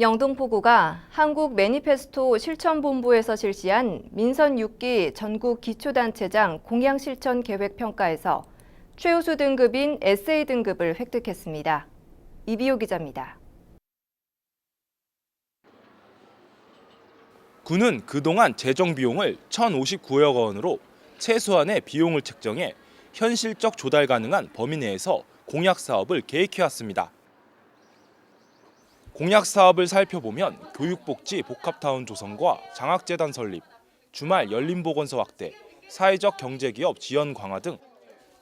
영등포구가 한국 매니페스토 실천본부에서 실시한 민선 6기 전국 기초단체장 공약 실천 계획 평가에서 최우수 등급인 SA 등급을 획득했습니다. 이비호 기자입니다. 군은 그동안 재정 비용을 1,059억 원으로 최소한의 비용을 책정해 현실적 조달 가능한 범위 내에서 공약 사업을 계획해 왔습니다. 공약 사업을 살펴보면 교육복지 복합타운 조성과 장학재단 설립, 주말 열린보건소 확대, 사회적 경제기업 지원 강화 등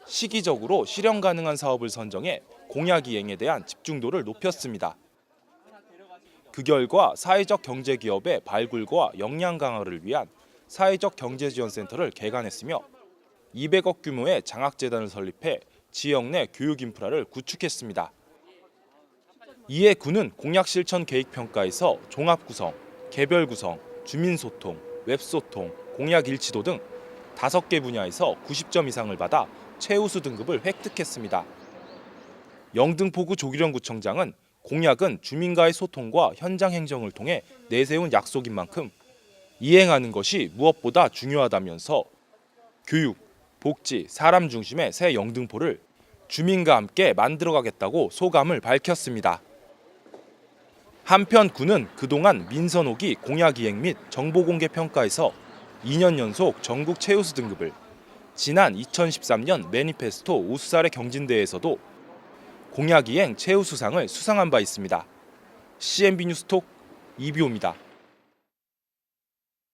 시기적으로 실현 가능한 사업을 선정해 공약 이행에 대한 집중도를 높였습니다. 그 결과 사회적 경제기업의 발굴과 역량 강화를 위한 사회적 경제지원센터를 개관했으며 200억 규모의 장학재단을 설립해 지역 내 교육 인프라를 구축했습니다. 이에 군은 공약 실천 계획 평가에서 종합 구성, 개별 구성, 주민 소통, 웹 소통, 공약 일치도 등 다섯 개 분야에서 90점 이상을 받아 최우수 등급을 획득했습니다. 영등포구 조기령 구청장은 공약은 주민과의 소통과 현장 행정을 통해 내세운 약속인 만큼 이행하는 것이 무엇보다 중요하다면서 교육, 복지, 사람 중심의 새 영등포를 주민과 함께 만들어가겠다고 소감을 밝혔습니다. 한편 군은 그동안 민선 5기 공약 이행 및 정보 공개 평가에서 2년 연속 전국 최우수 등급을 지난 2013년 매니페스토 우수사례 경진대회에서도 공약 이행 최우수상을 수상한 바 있습니다. CNB 뉴스톡 이비호입니다.